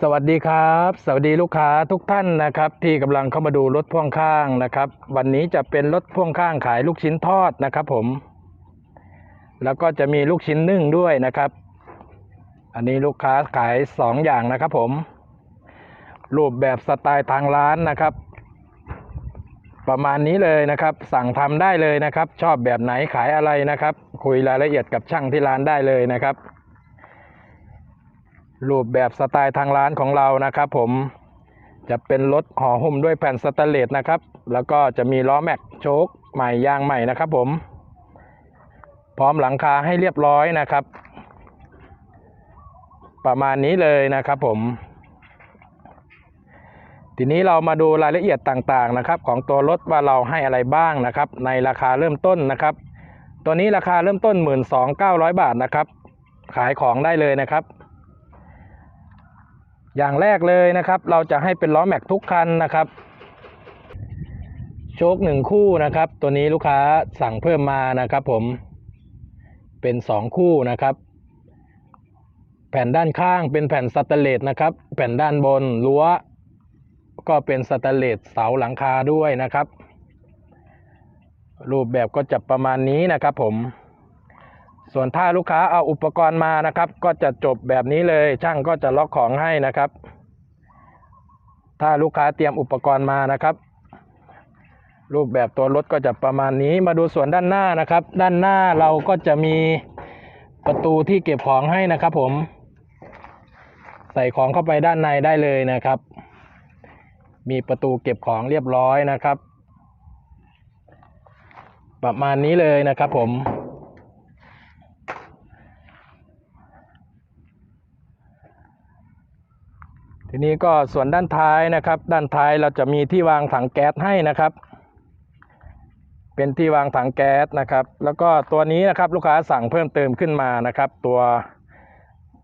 สวัสดีครับ สวัสดีลูกค้าทุกท่านนะครับ ที่กำลังเข้ามาดูรถพ่วงข้างนะครับ วันนี้จะเป็นรถพ่วงข้างขายลูกชิ้นทอดนะครับผม แล้วก็จะมีลูกชิ้นนึ่งด้วยนะครับ อันนี้ลูกค้าขายสองอย่างนะครับผม รูปแบบสไตล์ทางร้านนะครับ ประมาณนี้เลยนะครับ สั่งทำได้เลยนะครับ ชอบแบบไหนขายอะไรนะครับ คุยรายละเอียดกับช่างที่ร้านได้เลยนะครับ รูปแบบสไตล์ทางร้านของเรานะครับผมจะเป็นรถห่อหุ้มด้วยแผ่นสแตนเลสนะครับ แล้วก็จะมีล้อแม็กโชคใหม่ยางใหม่นะครับผม พร้อมหลังคาให้เรียบร้อยนะครับ ประมาณนี้เลยนะครับผม ทีนี้เรามาดูรายละเอียดต่างๆนะครับ ของตัวรถว่าเราให้อะไรบ้างนะครับ ในราคาเริ่มต้นนะครับ ตัวนี้ราคาเริ่มต้น 12,900 บาทนะครับ ขายของได้เลยนะครับ อย่างแรกเลยนะครับ เราจะให้เป็นล้อแม็กทุกคันนะครับโชคหนึ่งคู่นะครับ ตัวนี้ลูกค้าสั่งเพิ่มมานะครับ ผมเป็นสองคู่นะครับ แผ่นด้านข้างเป็นแผ่นสแตนเลสนะครับ แผ่นด้านบนรั้ว ก็เป็นสแตนเลสเสาหลังคาด้วยนะครับ รูปแบบก็จะประมาณนี้นะครับ ผม ส่วนถ้าลูกค้าเอาอุปกรณ์มานะครับ ก็จะจบแบบนี้เลย ช่างก็จะล็อกของให้นะครับ ถ้าลูกค้าเตรียมอุปกรณ์มานะครับ รูปแบบตัวรถก็จะประมาณนี้มาดูส่วนด้านหน้านะครับ ด้านหน้าเราก็จะมีประตูที่เก็บของให้นะครับ ผม ใส่ของเข้าไปด้านในได้เลยนะครับ มีประตูเก็บของเรียบร้อยนะครับ ประมาณนี้เลยนะครับผม ที นี้ก็ส่วนด้านท้ายนะครับ ด้านท้ายเราจะมีที่วางถังแก๊สให้นะครับ เป็นที่วางถังแก๊สนะครับ แล้วก็ตัวนี้นะครับลูกค้าสั่งเพิ่มเติมขึ้นมานะครับ ตัว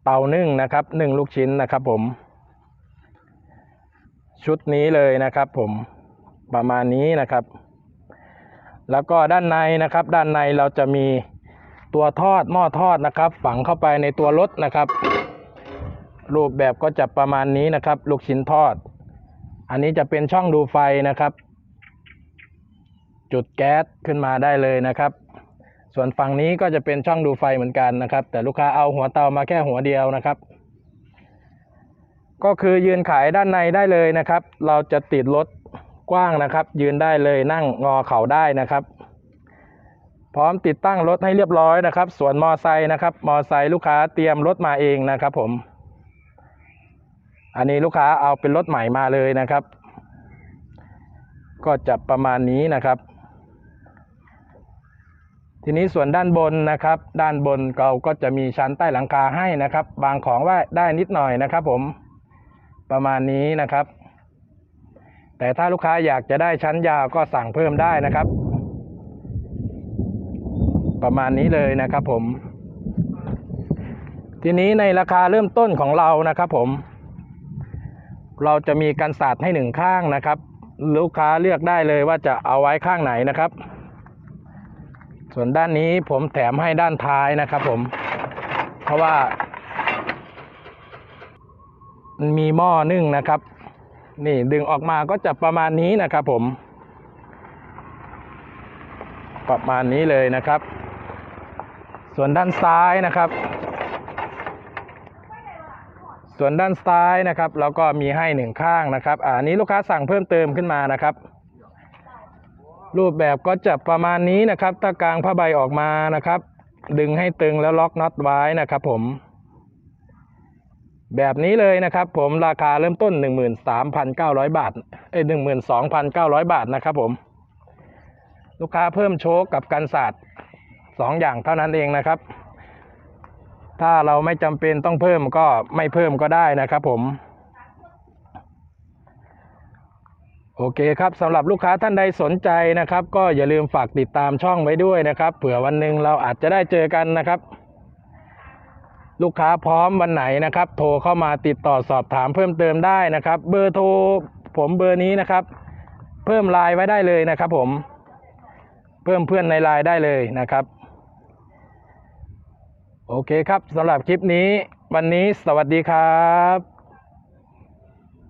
เตานึ่งนะครับนึ่งลูกชิ้นนะครับ ผม ชุดนี้เลยนะครับ ผมประมาณนี้นะครับ แล้วก็ด้านในนะครับ ด้านในเราจะมีตัวทอดหม้อทอดนะครับ ฝังเข้าไปในตัวรถนะครับ รูปแบบก็จะประมาณนี้นะครับ ลูกชิ้นทอด อันนี้จะเป็นช่องดูไฟนะครับ จุดแก๊สขึ้นมาได้เลยนะครับ ส่วนฝั่งนี้ก็จะเป็นช่องดูไฟเหมือนกันนะครับ แต่ลูกค้าเอาหัวเตามาแค่หัวเดียวนะครับ ก็คือยืนขายด้านในได้เลยนะครับ เราจะติดรถกว้างนะครับ ยืนได้เลยนั่งงอเข่าได้นะครับพร้อมติดตั้งรถให้เรียบร้อยนะครับ ส่วนมอไซค์นะครับ มอไซค์ลูกค้าเตรียมรถมาเองนะครับผม อันนี้ลูกค้าเอาเป็นรถใหม่มาเลยนะครับ ก็จะประมาณนี้นะครับ ทีนี้ส่วนด้านบนนะครับ ด้านบนเราก็จะมีชั้นใต้หลังคาให้นะครับ บางของว่าได้นิดหน่อยนะครับ ผมประมาณนี้นะครับ แต่ถ้าลูกค้าอยากจะได้ชั้นยาวก็สั่งเพิ่มได้นะครับ ประมาณนี้เลยนะครับผม ทีนี้ในราคาเริ่มต้นของเรานะครับผม เราจะมีกันศาสตร์ให้หนึ่งข้างนะครับ ลูกค้าเลือกได้เลยว่าจะเอาไว้ข้างไหนนะครับ ส่วนด้านนี้ผมแถมให้ด้านท้ายนะครับผม เพราะว่ามันมีหม้อนึ่งนะครับ นี่ดึงออกมาก็จะประมาณนี้นะครับผม ประมาณนี้เลยนะครับ ส่วนด้านซ้ายนะครับ ส่วนด้านซ้ายนะครับเราก็มีให้หนึ่งข้างนะครับอันนี้ลูกค้าสั่งเพิ่มเติมขึ้นมานะครับ รูปแบบก็จะประมาณนี้นะครับถ้ากลางผ้าใบออกมานะครับ ดึงให้ตึงแล้วล็อกน็อตไว้นะครับผม แบบนี้เลยนะครับ ผมราคาเริ่มต้น 13,900 บาทเอ้ย12,900 บาทนะครับผม ลูกค้าเพิ่มโชคกับกันศาสตร์สองอย่างเท่านั้นเองนะครับ ถ้าเราไม่จำเป็นต้องเพิ่มก็ไม่เพิ่มก็ได้นะครับผม โอเคครับสำหรับลูกค้าท่านใดสนใจนะครับ ก็อย่าลืมฝากติดตามช่องไว้ด้วยนะครับ เผื่อวันหนึ่งเราอาจจะได้เจอกันนะครับ ลูกค้าพร้อมวันไหนนะครับ โทรเข้ามาติดต่อสอบถามเพิ่มเติมได้นะครับ เบอร์โทรผมเบอร์นี้นะครับ เพิ่มไลน์ไว้ได้เลยนะครับ ผม เพิ่มเพื่อนในไลน์ได้เลยนะครับ โอเคครับสำหรับคลิปนี้ วันนี้สวัสดีครับ